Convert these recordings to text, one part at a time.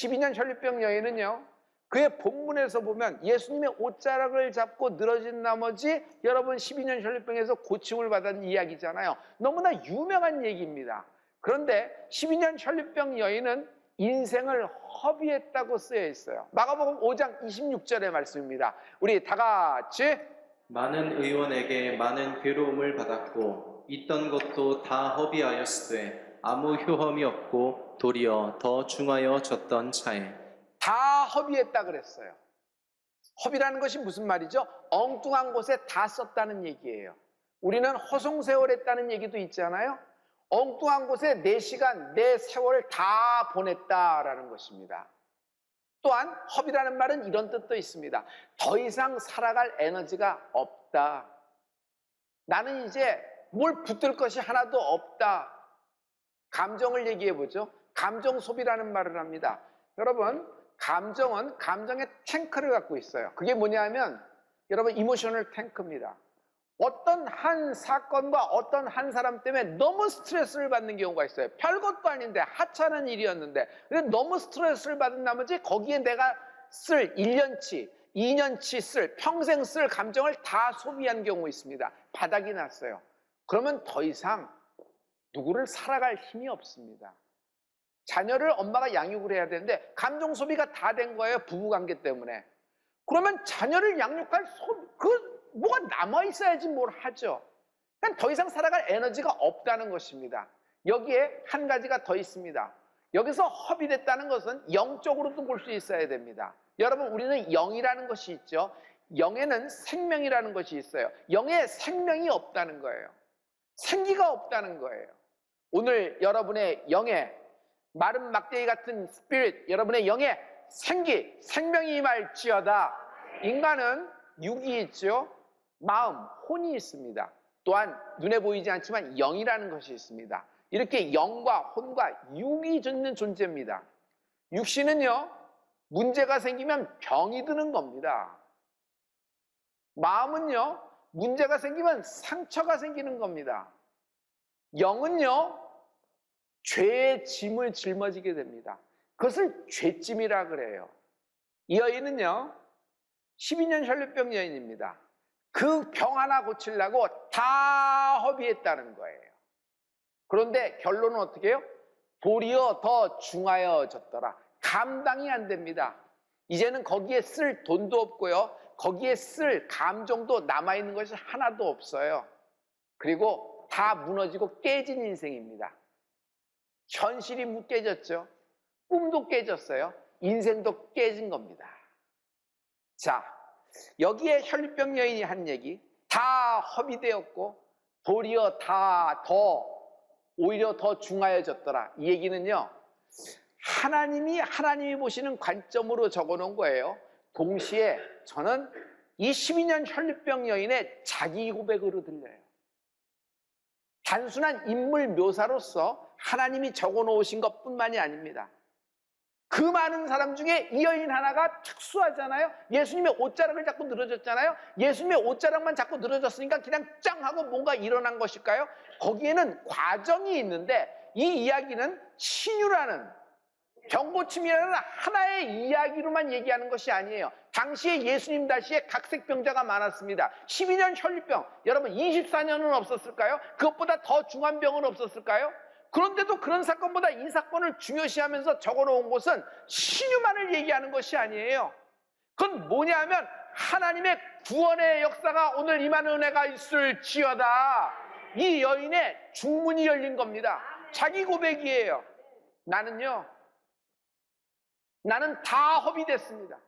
12년 혈류병 여인은요. 그의 본문에서 보면 예수님의 옷자락을 잡고 늘어진 나머지 여러분 12년 혈류병에서 고침을 받은 이야기잖아요. 너무나 유명한 얘기입니다. 그런데 12년 혈류병 여인은 인생을 허비했다고 쓰여 있어요. 마가복음 5장 26절의 말씀입니다. 우리 다 같이 많은 의원에게 많은 괴로움을 받았고 있던 것도 다 허비하였으되 아무 효험이 없고 도리어 더 중하여졌던 차에 다 허비했다 그랬어요. 허비라는 것이 무슨 말이죠? 엉뚱한 곳에 다 썼다는 얘기예요. 우리는 허송세월 했다는 얘기도 있잖아요. 엉뚱한 곳에 내 시간, 내 세월을 다 보냈다라는 것입니다. 또한 허비라는 말은 이런 뜻도 있습니다. 더 이상 살아갈 에너지가 없다. 나는 이제 뭘 붙들 것이 하나도 없다. 감정을 얘기해 보죠. 감정 소비라는 말을 합니다. 여러분, 감정은 감정의 탱크를 갖고 있어요. 그게 뭐냐면 여러분 이모셔널 탱크입니다. 어떤 한 사건과 어떤 한 사람 때문에 너무 스트레스를 받는 경우가 있어요. 별것도 아닌데 하찮은 일이었는데 근데 너무 스트레스를 받은 나머지 거기에 내가 쓸 1년치, 2년치 쓸, 평생 쓸 감정을 다 소비한 경우 있습니다. 바닥이 났어요. 그러면 더 이상 누구를 살아갈 힘이 없습니다. 자녀를 엄마가 양육을 해야 되는데 감정 소비가 다 된 거예요. 부부 관계 때문에. 그러면 자녀를 양육할 소, 그 뭐가 남아 있어야지 뭘 하죠. 그러니까 더 이상 살아갈 에너지가 없다는 것입니다. 여기에 한 가지가 더 있습니다. 여기서 허비됐다는 것은 영적으로도 볼 수 있어야 됩니다. 여러분 우리는 영이라는 것이 있죠. 영에는 생명이라는 것이 있어요. 영에 생명이 없다는 거예요. 생기가 없다는 거예요. 오늘 여러분의 영에 마른 막대기 같은 스피릿, 여러분의 영에 생기, 생명이 임할지어다. 인간은 육이 있죠. 마음, 혼이 있습니다. 또한 눈에 보이지 않지만 영이라는 것이 있습니다. 이렇게 영과 혼과 육이 짓는 존재입니다. 육신은요, 문제가 생기면 병이 드는 겁니다. 마음은요, 문제가 생기면 상처가 생기는 겁니다. 영은요, 죄의 짐을 짊어지게 됩니다. 그것을 죄짐이라 그래요. 이 여인은요, 12년 혈류병 여인입니다. 그 병 하나 고치려고 다 허비했다는 거예요. 그런데 결론은 어떻게 해요? 도리어 더 중하여졌더라. 감당이 안 됩니다. 이제는 거기에 쓸 돈도 없고요. 거기에 쓸 감정도 남아있는 것이 하나도 없어요. 그리고 다 무너지고 깨진 인생입니다. 현실이 무 깨졌죠. 꿈도 깨졌어요. 인생도 깨진 겁니다. 자, 여기에 혈류병 여인이 한 얘기 다 허비되었고 도리어 다 더 오히려 더 중하여졌더라. 이 얘기는요. 하나님이 하나님이 보시는 관점으로 적어 놓은 거예요. 동시에 저는 이 12년 혈류병 여인의 자기 고백으로 들려요. 단순한 인물 묘사로서 하나님이 적어 놓으신 것 뿐만이 아닙니다. 그 많은 사람 중에 이 여인 하나가 특수하잖아요. 예수님의 옷자락을 자꾸 늘어졌잖아요. 예수님의 옷자락만 자꾸 늘어졌으니까 그냥 짱 하고 뭔가 일어난 것일까요? 거기에는 과정이 있는데 이 이야기는 신유라는 병고침이라는 하나의 이야기로만 얘기하는 것이 아니에요. 당시에 예수님 다시에 각색병자가 많았습니다. 12년 혈류병. 여러분 24년은 없었을까요? 그것보다 더 중한 병은 없었을까요? 그런데도 그런 사건보다 이 사건을 중요시하면서 적어놓은 것은 신유만을 얘기하는 것이 아니에요. 그건 뭐냐면 하나님의 구원의 역사가 오늘 임하는 은혜가 있을지어다. 이 여인의 중문이 열린 겁니다. 자기 고백이에요. 나는요. 나는 다 허비됐습니다.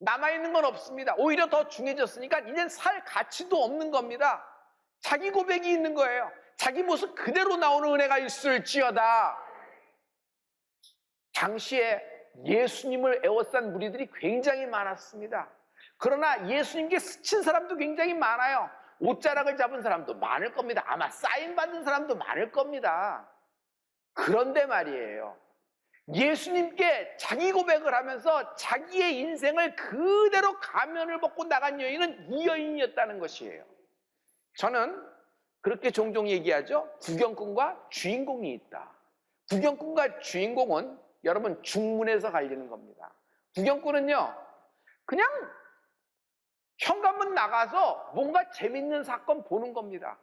남아있는 건 없습니다. 오히려 더 중해졌으니까 이젠 살 가치도 없는 겁니다. 자기 고백이 있는 거예요. 자기 모습 그대로 나오는 은혜가 있을지어다. 당시에 예수님을 애워싼 무리들이 굉장히 많았습니다. 그러나 예수님께 스친 사람도 굉장히 많아요. 옷자락을 잡은 사람도 많을 겁니다. 아마 사인 받은 사람도 많을 겁니다. 그런데 말이에요. 예수님께 자기 고백을 하면서 자기의 인생을 그대로 가면을 벗고 나간 여인은 이 여인이었다는 것이에요. 저는 그렇게 종종 얘기하죠. 구경꾼과 주인공이 있다. 구경꾼과 주인공은 여러분 중문에서 갈리는 겁니다. 구경꾼은요, 그냥 현관문 나가서 뭔가 재밌는 사건 보는 겁니다.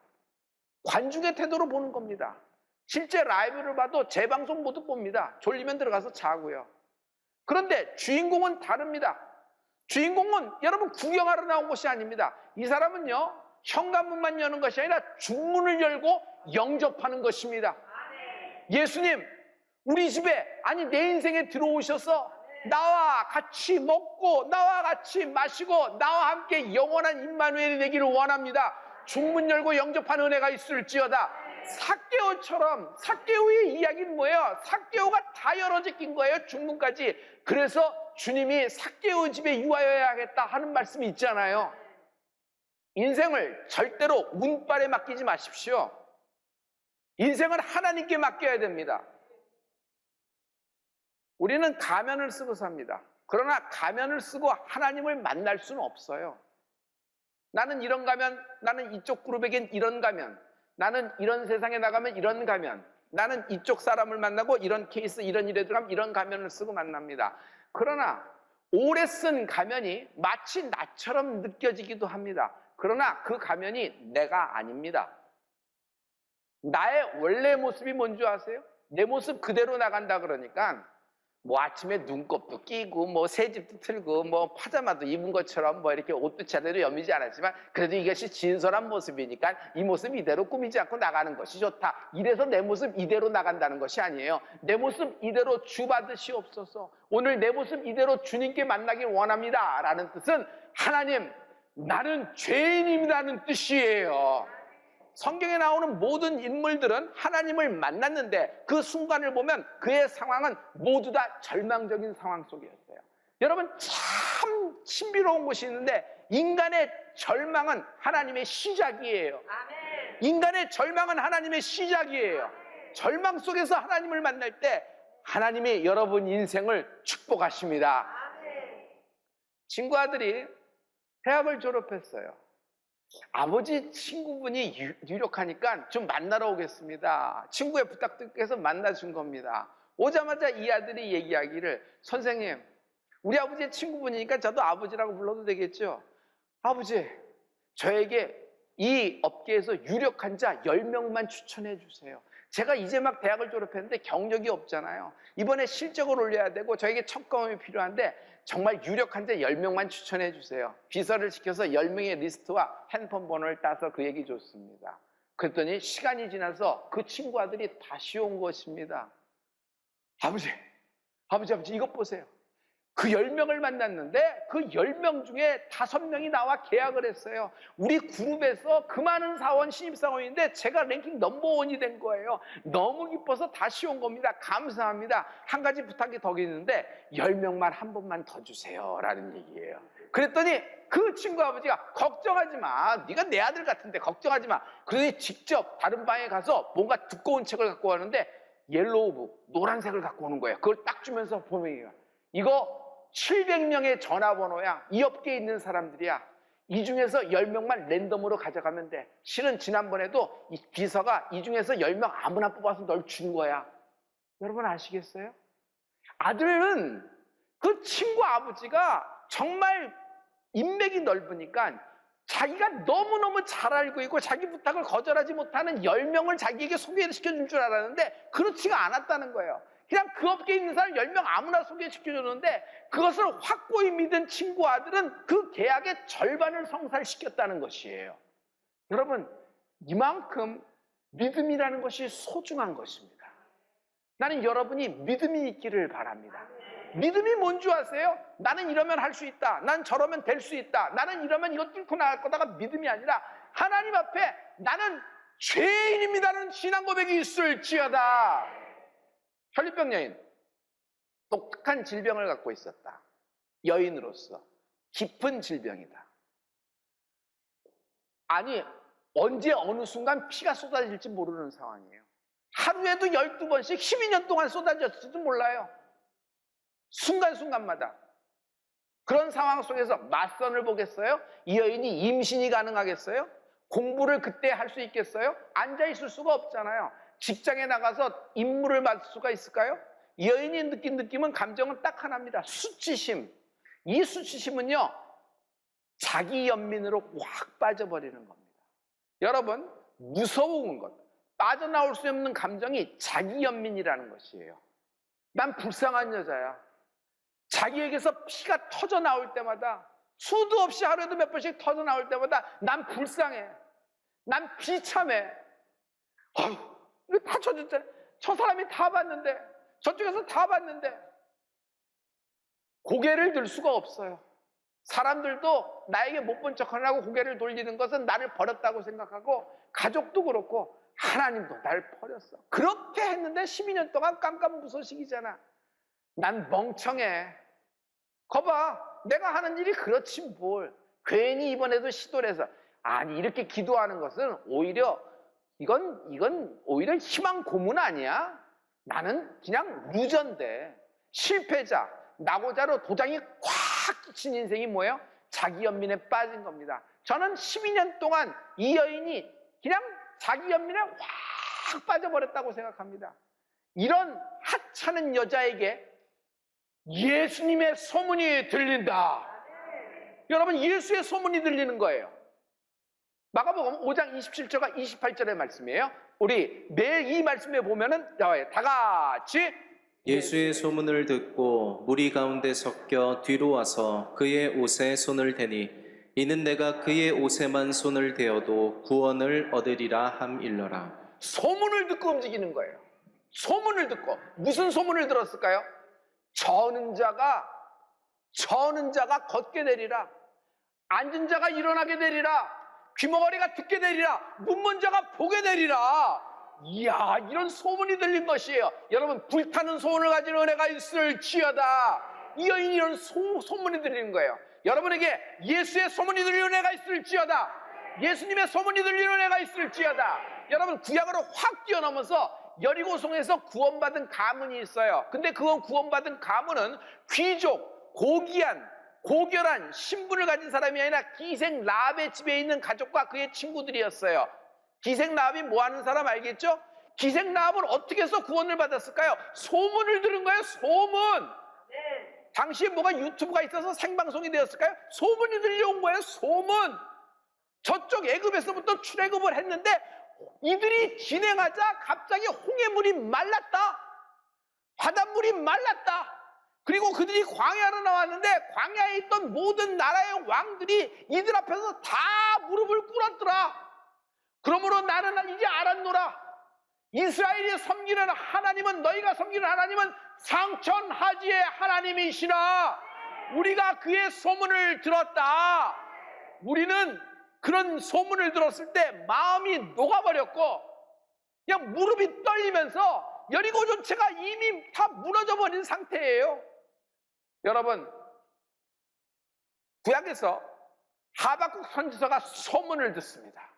관중의 태도로 보는 겁니다. 실제 라이브를 봐도 재방송 모두 봅니다. 졸리면 들어가서 자고요. 그런데 주인공은 다릅니다. 주인공은 여러분 구경하러 나온 것이 아닙니다. 이 사람은요, 현관문만 여는 것이 아니라 중문을 열고 영접하는 것입니다. 예수님, 우리 집에, 아니, 내 인생에 들어오셔서 나와 같이 먹고, 나와 같이 마시고, 나와 함께 영원한 임마누엘이 되기를 원합니다. 중문 열고 영접하는 은혜가 있을지어다. 사개오처럼, 사개오의 이야기는 뭐예요? 사개오가 다 열어제 낀 거예요, 중문까지. 그래서 주님이 사개오 집에 유하여야겠다 하는 말씀이 있잖아요. 인생을 절대로 운빨에 맡기지 마십시오. 인생을 하나님께 맡겨야 됩니다. 우리는 가면을 쓰고 삽니다. 그러나 가면을 쓰고 하나님을 만날 수는 없어요. 나는 이런 가면, 나는 이쪽 그룹에겐 이런 가면, 나는 이런 세상에 나가면 이런 가면, 나는 이쪽 사람을 만나고 이런 케이스, 이런 일에 들어가면 이런 가면을 쓰고 만납니다. 그러나 오래 쓴 가면이 마치 나처럼 느껴지기도 합니다. 그러나 그 가면이 내가 아닙니다. 나의 원래 모습이 뭔지 아세요? 내 모습 그대로 나간다 그러니까 뭐 아침에 눈곱도 끼고 뭐 새집도 틀고 뭐 파자마도 입은 것처럼 뭐 이렇게 옷도 제대로 여미지 않았지만 그래도 이것이 진솔한 모습이니까 이 모습 이대로 꾸미지 않고 나가는 것이 좋다. 이래서 내 모습 이대로 나간다는 것이 아니에요. 내 모습 이대로 주 받으시옵소서. 오늘 내 모습 이대로 주님께 만나길 원합니다. 라는 뜻은 하나님 나는 죄인입니다는 뜻이에요. 성경에 나오는 모든 인물들은 하나님을 만났는데 그 순간을 보면 그의 상황은 모두 다 절망적인 상황 속이었어요. 여러분 참 신비로운 곳이 있는데 인간의 절망은 하나님의 시작이에요. 인간의 절망은 하나님의 시작이에요. 절망 속에서 하나님을 만날 때 하나님이 여러분 인생을 축복하십니다. 친구 아들이 대학을 졸업했어요. 아버지 친구분이 유- 유력하니까 좀 만나러 오겠습니다. 친구의 부탁드려서 만나준 겁니다. 오자마자 이 아들이 얘기하기를 선생님, 우리 아버지의 친구분이니까 저도 아버지라고 불러도 되겠죠? 아버지, 저에게 이 업계에서 유력한 자 10명만 추천해 주세요. 제가 이제 막 대학을 졸업했는데 경력이 없잖아요. 이번에 실적을 올려야 되고 저에게 첫 경험이 필요한데 정말 유력한 자 10명만 추천해 주세요. 비서를 시켜서 10명의 리스트와 핸드폰 번호를 따서 그 얘기 줬습니다. 그랬더니 시간이 지나서 그 친구 아들이 다시 온 것입니다. 아버지, 아버지, 아버지, 이것 보세요. 그 10명을 만났는데 그 10명 중에 5명이 나와 계약을 했어요. 우리 그룹에서 그 많은 사원, 신입사원인데 제가 랭킹 넘버원이 된 거예요. 너무 기뻐서 다시 온 겁니다. 감사합니다. 한 가지 부탁이 더 있는데 10명만 한 번만 더 주세요. 라는 얘기예요. 그랬더니 그 친구 아버지가 걱정하지 마. 네가 내 아들 같은데 걱정하지 마. 그러더니 직접 다른 방에 가서 뭔가 두꺼운 책을 갖고 왔는데 옐로우북, 노란색을 갖고 오는 거예요. 그걸 딱 주면서 보면 이거 700명의 전화번호야. 이 업계에 있는 사람들이야. 이 중에서 10명만 랜덤으로 가져가면 돼. 실은 지난번에도 이 비서가 이 중에서 10명 아무나 뽑아서 널 준 거야. 여러분 아시겠어요? 아들은 그 친구 아버지가 정말 인맥이 넓으니까 자기가 너무너무 잘 알고 있고 자기 부탁을 거절하지 못하는 10명을 자기에게 소개시켜준 줄 알았는데 그렇지가 않았다는 거예요. 그냥 그 업계에 있는 사람 10명 아무나 소개시켜줬는데 그것을 확고히 믿은 친구 아들은 그 계약의 절반을 성살시켰다는 것이에요. 여러분, 이만큼 믿음이라는 것이 소중한 것입니다. 나는 여러분이 믿음이 있기를 바랍니다. 믿음이 뭔지 아세요? 나는 이러면 할 수 있다. 난 저러면 될 수 있다. 나는 이러면 이거 뚫고 나갈 거다가 믿음이 아니라 하나님 앞에 나는 죄인입니다는 신앙 고백이 있을지어다. 혈류병 여인. 독특한 질병을 갖고 있었다. 여인으로서. 깊은 질병이다. 아니, 언제 어느 순간 피가 쏟아질지 모르는 상황이에요. 하루에도 12번씩 12년 동안 쏟아졌을지도 몰라요. 순간순간마다. 그런 상황 속에서 맞선을 보겠어요? 이 여인이 임신이 가능하겠어요? 공부를 그때 할 수 있겠어요? 앉아있을 수가 없잖아요. 직장에 나가서 임무를 맡을 수가 있을까요? 이 여인이 느낀 느낌은 감정은 딱 하나입니다. 수치심. 이 수치심은요, 자기 연민으로 확 빠져버리는 겁니다. 여러분, 무서운 것, 빠져나올 수 없는 감정이 자기 연민이라는 것이에요. 난 불쌍한 여자야. 자기에게서 피가 터져 나올 때마다 수도 없이 하루에도 몇 번씩 터져 나올 때마다 난 불쌍해. 난 비참해. 어휴, 이거 다 쳐줬잖아. 저 사람이 다 봤는데, 저쪽에서 다 봤는데, 고개를 들 수가 없어요. 사람들도 나에게 못 본 척 하려고 고개를 돌리는 것은 나를 버렸다고 생각하고, 가족도 그렇고, 하나님도 날 버렸어. 그렇게 했는데 12년 동안 깜깜무소식이잖아. 난 멍청해. 거봐, 내가 하는 일이 그렇지 뭘. 괜히 이번에도 시도를 해서. 아니, 이렇게 기도하는 것은 오히려, 이건, 이건 오히려 희망 고문 아니야? 나는 그냥 루저인데, 실패자, 나고자로 도장이 꽉 끼친 인생이 뭐예요? 자기 연민에 빠진 겁니다. 저는 12년 동안 이 여인이 그냥 자기 연민에 확 빠져버렸다고 생각합니다. 이런 하찮은 여자에게 예수님의 소문이 들린다. 여러분, 예수의 소문이 들리는 거예요. 마가복음 5장 27절과 28절의 말씀이에요. 우리 매일 이 말씀에 보면은 나와요. 다 같이 예수의 소문을 듣고 무리 가운데 섞여 뒤로 와서 그의 옷에 손을 대니 이는 내가 그의 옷에만 손을 대어도 구원을 얻으리라 함일러라. 소문을 듣고 움직이는 거예요. 소문을 듣고 무슨 소문을 들었을까요? 저는 자가 저는 자가 걷게 되리라. 앉은 자가 일어나게 되리라. 귀머거리가 듣게 되리라. 문문 자가 보게 되리라. 이야, 이런 소문이 들린 것이에요. 여러분, 불타는 소원을 가진 은혜가 있을 지어다. 이 여인이 이런 소, 소문이 들리는 거예요. 여러분에게 예수의 소문이 들리는 은혜가 있을 지어다. 예수님의 소문이 들리는 은혜가 있을 지어다. 여러분, 구약으로 확 뛰어넘어서 여리고성에서 구원받은 가문이 있어요. 근데 그건 구원받은 가문은 귀족, 고귀한, 고결한 신분을 가진 사람이 아니라 기생 라합의 집에 있는 가족과 그의 친구들이었어요. 기생 라합이 뭐 하는 사람 알겠죠? 기생 라합은 어떻게 해서 구원을 받았을까요? 소문을 들은 거예요, 소문! 당시에 뭐가 유튜브가 있어서 생방송이 되었을까요? 소문이 들려온 거예요, 소문! 저쪽 애굽에서부터 출애굽을 했는데 이들이 진행하자 갑자기 홍해물이 말랐다. 바닷물이 말랐다. 그리고 그들이 광야로 나왔는데 광야에 있던 모든 나라의 왕들이 이들 앞에서 다 무릎을 꿇었더라. 그러므로 나는 이제 알았노라. 이스라엘이 섬기는 하나님은 너희가 섬기는 하나님은 상천하지의 하나님이시라. 우리가 그의 소문을 들었다. 우리는 그런 소문을 들었을 때 마음이 녹아버렸고 그냥 무릎이 떨리면서 여리고 전체가 이미 다 무너져 버린 상태예요. 여러분 구약에서 하박국 선지서가 소문을 듣습니다.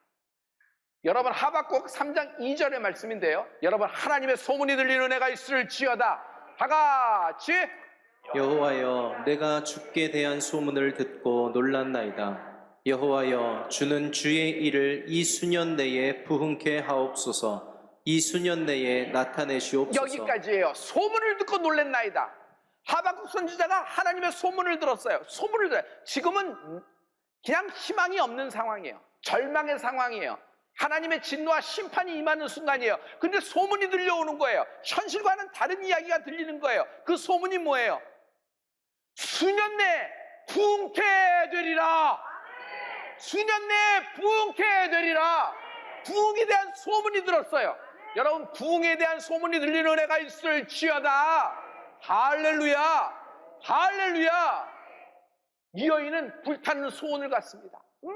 여러분 하박국 3장 2절의 말씀인데요. 여러분 하나님의 소문이 들리는 은혜가 있을지어다. 다 같이 여호와여 내가 주께 대한 소문을 듣고 놀랐나이다. 여호와여 주는 주의 일을 이 수년 내에 부흥케 하옵소서. 이 수년 내에 나타내시옵소서. 여기까지예요. 소문을 듣고 놀랬나이다. 하박국 선지자가 하나님의 소문을 들었어요. 소문을 들어요. 지금은 그냥 희망이 없는 상황이에요. 절망의 상황이에요. 하나님의 진노와 심판이 임하는 순간이에요. 근데 소문이 들려오는 거예요. 현실과는 다른 이야기가 들리는 거예요. 그 소문이 뭐예요? 수년 내 부흥케 되리라. 수년 내 부흥케 되리라. 부흥에 대한 소문이 들었어요. 여러분 부흥에 대한 소문이 들리는 은혜가 있을지어다. 할렐루야. 할렐루야. 이 여인은 불타는 소원을 갖습니다. 막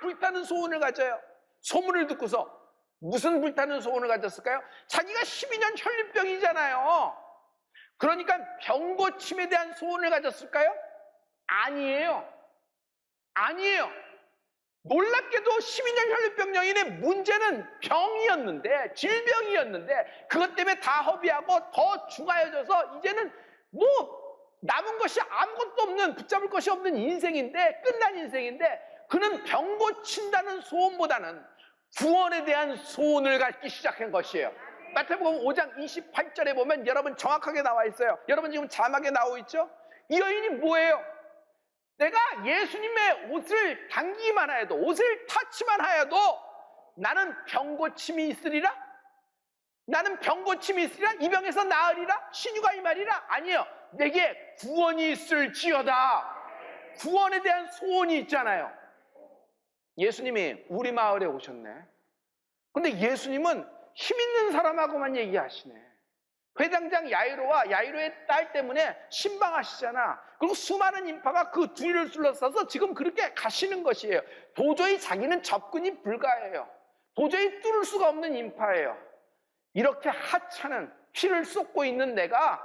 불타는 소원을 가져요. 소문을 듣고서 무슨 불타는 소원을 가졌을까요? 자기가 12년 혈류병이잖아요. 그러니까 병 고침에 대한 소원을 가졌을까요? 아니에요. 아니에요. 놀랍게도 12년 혈류병 여인의 문제는 병이었는데, 질병이었는데, 그것 때문에 다 허비하고 더 중하여져서 이제는 뭐 남은 것이 아무것도 없는, 붙잡을 것이 없는 인생인데, 끝난 인생인데, 그는 병 고친다는 소원보다는 구원에 대한 소원을 갖기 시작한 것이에요. 마태복음 5장 28절에 보면 여러분 정확하게 나와 있어요. 여러분 지금 자막에 나오고 있죠? 이 여인이 뭐예요? 내가 예수님의 옷을 당기기만 하여도 옷을 타치만 하여도 나는 병고침이 있으리라? 나는 병고침이 있으리라? 이 병에서 나으리라? 신유가 이 말이라? 아니요. 내게 구원이 있을지어다. 구원에 대한 소원이 있잖아요. 예수님이 우리 마을에 오셨네. 근데 예수님은 힘 있는 사람하고만 얘기하시네. 회장장 야이로와 야이로의 딸 때문에 신방하시잖아. 그리고 수많은 인파가 그 뒤를 둘러싸서 지금 그렇게 가시는 것이에요. 도저히 자기는 접근이 불가해요. 도저히 뚫을 수가 없는 인파예요. 이렇게 하찮은 피를 쏟고 있는 내가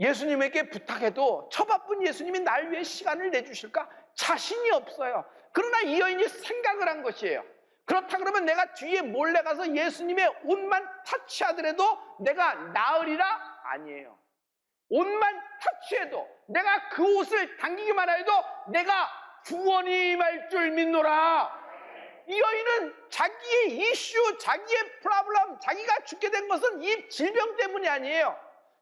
예수님에게 부탁해도 저 바쁜 예수님이 날 위해 시간을 내주실까? 자신이 없어요. 그러나 이 여인이 생각을 한 것이에요. 그렇다 그러면 내가 뒤에 몰래 가서 예수님의 옷만 터치하더라도 내가 나으리라? 아니에요. 옷만 터치해도 내가 그 옷을 당기기만 해도 내가 구원이 임할 줄 믿노라. 이 여인은 자기의 이슈, 자기의 프라블럼, 자기가 죽게 된 것은 이 질병 때문이 아니에요.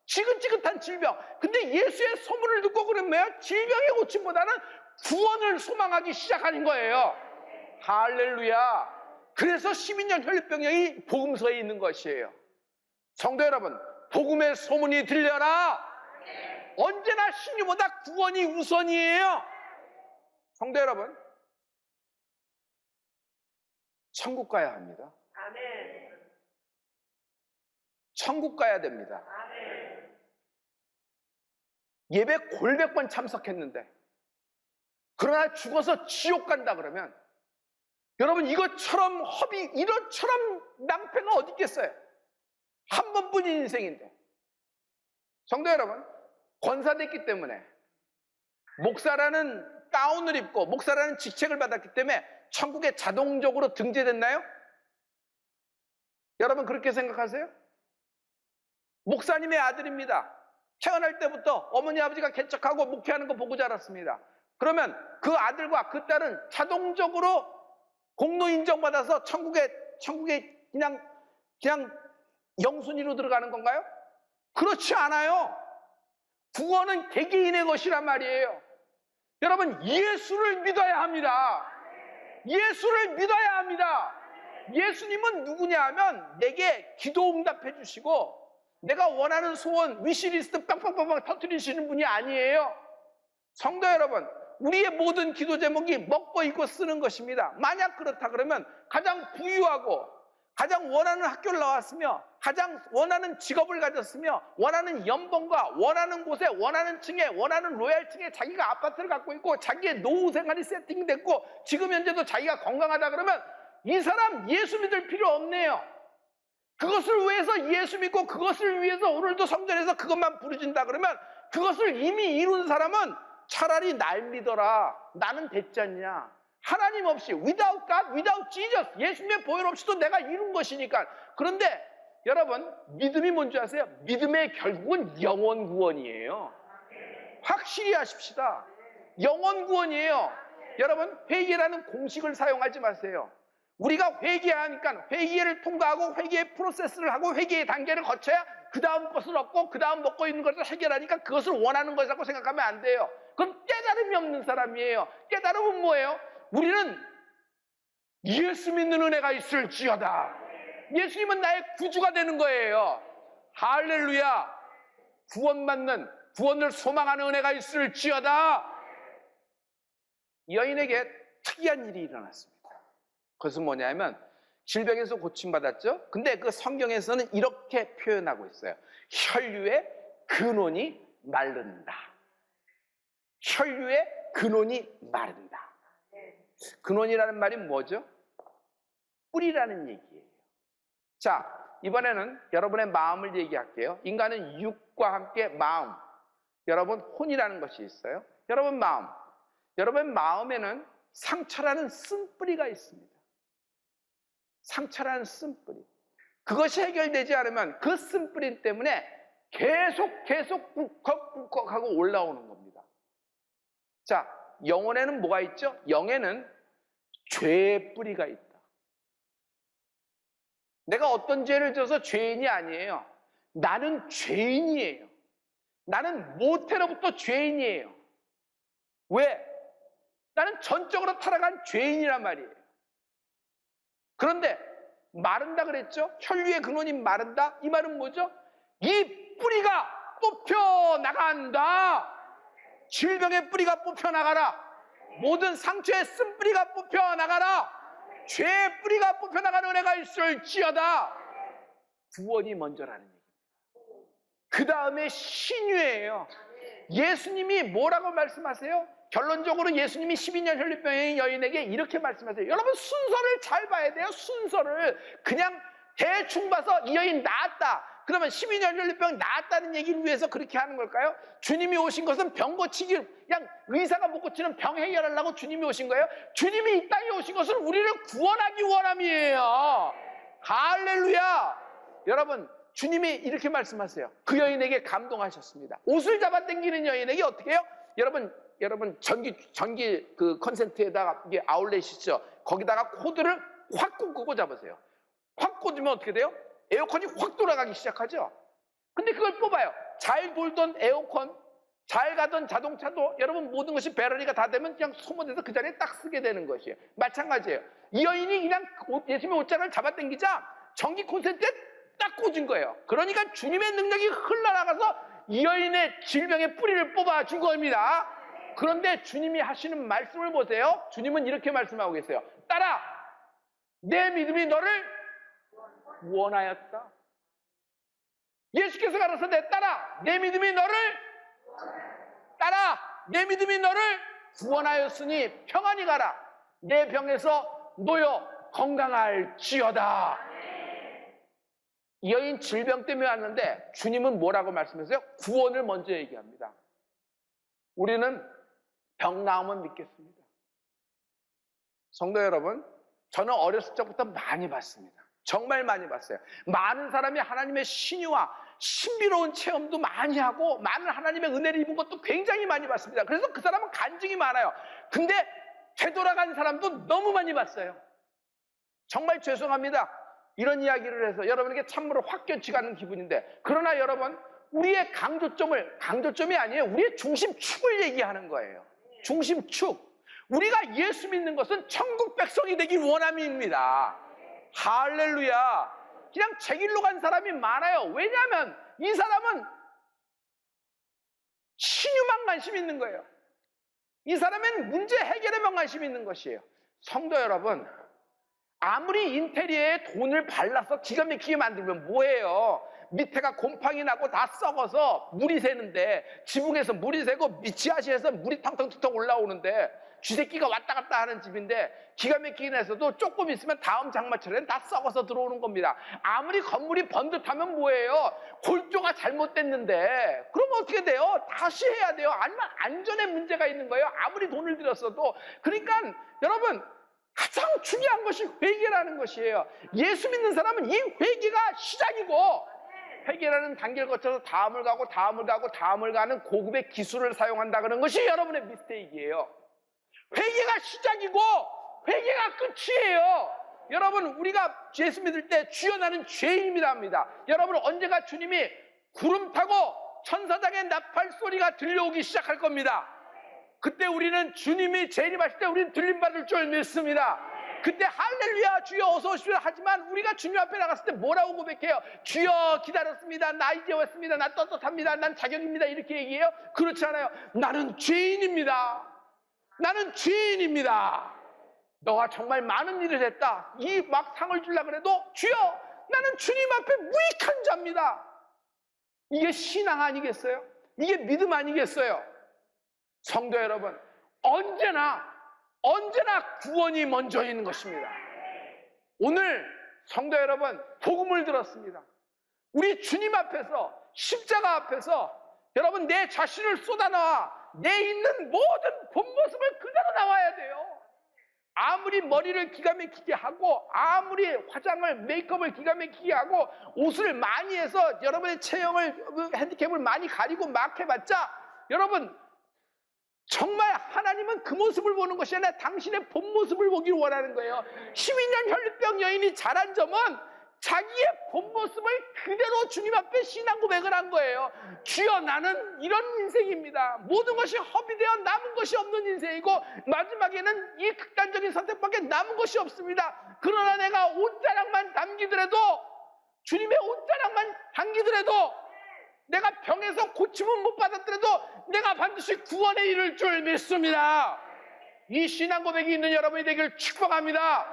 지긋지긋한 질병. 근데 예수의 소문을 듣고 그러면 질병의 고침보다는 구원을 소망하기 시작하는 거예요. 할렐루야. 그래서 12년 혈병이 복음서에 있는 것이에요. 성도 여러분, 복음의 소문이 들려라. 언제나 신유보다 구원이 우선이에요. 성도 여러분, 천국 가야 합니다. 천국 가야 됩니다. 예배 골백 번 참석했는데, 그러나 죽어서 지옥 간다 그러면, 여러분 이것처럼 허비, 이런처럼 낭패가 어디 있겠어요? 한 번뿐인 인생인데. 성도 여러분, 권사됐기 때문에, 목사라는 가운을 입고, 목사라는 직책을 받았기 때문에, 천국에 자동적으로 등재됐나요? 여러분 그렇게 생각하세요? 목사님의 아들입니다. 태어날 때부터 어머니 아버지가 개척하고 목회하는 거 보고 자랐습니다. 그러면 그 아들과 그 딸은 자동적으로 공로 인정받아서 천국에 천국에 그냥 그냥 영순위로 들어가는 건가요? 그렇지 않아요. 구원은 개개인의 것이란 말이에요. 여러분 예수를 믿어야 합니다. 예수를 믿어야 합니다. 예수님은 누구냐 하면 내게 기도 응답해 주시고 내가 원하는 소원 위시리스트 빵빵빵빵 터뜨리시는 분이 아니에요. 성도 여러분, 우리의 모든 기도 제목이 먹고 입고 쓰는 것입니다. 만약 그렇다 그러면 가장 부유하고 가장 원하는 학교를 나왔으며 가장 원하는 직업을 가졌으며 원하는 연봉과 원하는 곳에 원하는 층에 원하는 로얄층에 자기가 아파트를 갖고 있고 자기의 노후 생활이 세팅됐고 지금 현재도 자기가 건강하다 그러면 이 사람 예수 믿을 필요 없네요. 그것을 위해서 예수 믿고 그것을 위해서 오늘도 성전에서 그것만 부르진다 그러면 그것을 이미 이룬 사람은 차라리 날 믿어라. 나는 됐잖냐. 하나님 없이 without God, without Jesus 예수님의 보혈 없이도 내가 이룬 것이니까 그런데 여러분 믿음이 뭔지 아세요? 믿음의 결국은 영원 구원이에요 확실히 하십시다 영원 구원이에요 여러분 회개라는 공식을 사용하지 마세요 우리가 회개하니까 회개를 통과하고 회개의 프로세스를 하고 회개의 단계를 거쳐야 그 다음 것을 얻고 그 다음 먹고 있는 것을 해결하니까 그것을 원하는 것이라고 생각하면 안 돼요 그건 깨달음이 없는 사람이에요 깨달음은 뭐예요? 우리는 예수 믿는 은혜가 있을지어다. 예수님은 나의 구주가 되는 거예요. 할렐루야. 구원받는, 구원을 소망하는 은혜가 있을지어다. 여인에게 특이한 일이 일어났습니다. 그것은 뭐냐면, 질병에서 고침받았죠? 근데 그 성경에서는 이렇게 표현하고 있어요. 혈류의 근원이 마른다. 혈류의 근원이 마른다. 근원이라는 말이 뭐죠? 뿌리라는 얘기예요. 자, 이번에는 여러분의 마음을 얘기할게요. 인간은 육과 함께 마음. 여러분, 혼이라는 것이 있어요. 여러분 마음. 여러분 마음에는 상처라는 쓴뿌리가 있습니다. 상처라는 쓴뿌리. 그것이 해결되지 않으면 그 쓴뿌리 때문에 계속 계속 꿀꺽꿀꺽하고 올라오는 겁니다. 자, 영혼에는 뭐가 있죠? 영에는 죄의 뿌리가 있다. 내가 어떤 죄를 져서 죄인이 아니에요. 나는 죄인이에요. 나는 모태로부터 죄인이에요. 왜? 나는 전적으로 타락한 죄인이란 말이에요. 그런데 마른다 그랬죠? 혈류의 근원이 마른다? 이 말은 뭐죠? 이 뿌리가 뽑혀 나간다. 질병의 뿌리가 뽑혀 나가라. 모든 상처의 쓴 뿌리가 뽑혀 나가라. 죄의 뿌리가 뽑혀 나가는 은혜가 있을지어다. 구원이 먼저라는 얘기입니다. 그 다음에 신유예요. 예수님이 뭐라고 말씀하세요? 결론적으로 예수님이 12년 혈류병의 여인에게 이렇게 말씀하세요. 여러분 순서를 잘 봐야 돼요. 순서를 그냥 대충 봐서 이 여인 나았다. 그러면 12년 혈류병 나았다는 얘기를 위해서 그렇게 하는 걸까요? 주님이 오신 것은 병 고치기 그냥 의사가 못 고치는 병 해결하려고 주님이 오신 거예요. 주님이 이 땅에 오신 것은 우리를 구원하기 원함이에요. 할렐루야. 여러분 주님이 이렇게 말씀하세요. 그 여인에게 감동하셨습니다. 옷을 잡아 당기는 여인에게 어떻게 해요? 여러분, 여러분 전기 전기 그 컨센트에다가 이게 아울렛이죠. 거기다가 코드를 확 꽂고 잡으세요. 확 꽂으면 어떻게 돼요? 에어컨이 확 돌아가기 시작하죠. 근데 그걸 뽑아요. 잘 돌던 에어컨, 잘 가던 자동차도 여러분 모든 것이 배터리가 다 되면 그냥 소모돼서 그 자리에 딱 쓰게 되는 것이에요. 마찬가지예요. 이 여인이 그냥 옷- 예수님의 옷장을 잡아당기자 전기 콘센트에 딱 꽂은 거예요. 그러니까 주님의 능력이 흘러나가서 이 여인의 질병의 뿌리를 뽑아준 겁니다. 그런데 주님이 하시는 말씀을 보세요. 주님은 이렇게 말씀하고 계세요. 따라, 내 믿음이 너를 원하였다. 예수께서 가라사대 따라, 내 믿음이 너를 따라, 내 믿음이 너를 구원하였으니 평안히 가라. 내 병에서 놓여 건강할지어다. 이 여인 질병 때문에 왔는데 주님은 뭐라고 말씀하세요? 구원을 먼저 얘기합니다. 우리는 병 나오면 믿겠습니다. 성도 여러분, 저는 어렸을 적부터 많이 봤습니다. 정말 많이 봤어요. 많은 사람이 하나님의 신유와 신비로운 체험도 많이 하고 많은 하나님의 은혜를 입은 것도 굉장히 많이 봤습니다. 그래서 그 사람은 간증이 많아요. 근데 되돌아간 사람도 너무 많이 봤어요. 정말 죄송합니다. 이런 이야기를 해서 여러분에게 참으로 확견치 가는 기분인데 그러나 여러분 우리의 강조점을 강조점이 아니에요. 우리의 중심축을 얘기하는 거예요. 중심축. 우리가 예수 믿는 것은 천국 백성이 되길 원함입니다. 할렐루야. 그냥 제 길로 간 사람이 많아요. 왜냐하면 이 사람은 신유만 관심 있는 거예요. 이 사람은 문제 해결에만 관심 있는 것이에요. 성도 여러분, 아무리 인테리어에 돈을 발라서 기가 막히게 만들면 뭐예요? 밑에가 곰팡이 나고 다 썩어서 물이 새는데 지붕에서 물이 새고 지하실에서 물이 텅텅텅텅 올라오는데 쥐새끼가 왔다 갔다 하는 집인데 기가 막히긴 해서도 조금 있으면 다음 장마철엔 다 썩어서 들어오는 겁니다. 아무리 건물이 번듯하면 뭐예요? 골조가 잘못됐는데 그러면 어떻게 돼요? 다시 해야 돼요. 아니면 안전에 문제가 있는 거예요. 아무리 돈을 들였어도 그러니까 여러분 가장 중요한 것이 회개라는 것이에요. 예수 믿는 사람은 이 회개가 시작이고 회개라는 단계를 거쳐서 다음을 가고 다음을 가고 다음을 가는 고급의 기술을 사용한다 그런 것이 여러분의 미스테이크예요. 회개가 시작이고 회개가 끝이에요. 여러분 우리가 예수 믿을 때 주여 나는 죄인입니다 합니다. 여러분 언제가 주님이 구름 타고 천사장의 나팔 소리가 들려오기 시작할 겁니다. 그때 우리는 주님이 재림하실 때 우리는 들림받을 줄 믿습니다. 그때 할렐루야 주여 어서 오십시오 하지만 우리가 주님 앞에 나갔을 때 뭐라고 고백해요? 주여 기다렸습니다. 나 이제 왔습니다. 나 떳떳합니다. 난 자격입니다. 이렇게 얘기해요? 그렇지 않아요. 나는 죄인입니다. 나는 죄인입니다. 너가 정말 많은 일을 했다. 이 막 상을 주려 그래도 주여 나는 주님 앞에 무익한 자입니다. 이게 신앙 아니겠어요? 이게 믿음 아니겠어요? 성도 여러분, 언제나, 언제나 구원이 먼저 있는 것입니다. 오늘 성도 여러분, 복음을 들었습니다. 우리 주님 앞에서, 십자가 앞에서 여러분 내 자신을 쏟아놔 내 있는 모든 본 모습을 그대로 나와야 돼요. 아무리 머리를 기가 막히게 하고 아무리 화장을 메이크업을 기가 막히게 하고 옷을 많이 해서 여러분의 체형을 그 핸디캡을 많이 가리고 막 해봤자 여러분 정말 하나님은 그 모습을 보는 것이 아니라 당신의 본 모습을 보길 원하는 거예요. 12년 혈류병 여인이 잘한 점은 자기의 본 모습을 그대로 주님 앞에 신앙 고백을 한 거예요. 주여 나는 이런 인생입니다. 모든 것이 허비되어 남은 것이 없는 인생이고 마지막에는 이 극단적인 선택밖에 남은 것이 없습니다. 그러나 내가 옷자락만 담기더라도 주님의 옷자락만 담기더라도 내가 병에서 고침은 못 받았더라도 내가 반드시 구원에 이를 줄 믿습니다. 이 신앙 고백이 있는 여러분이 되길 축복합니다.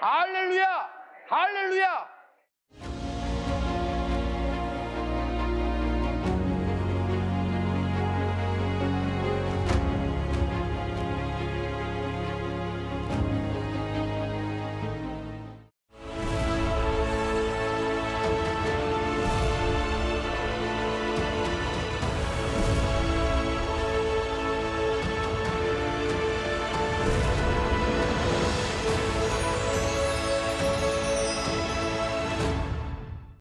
할렐루야! 할렐루야!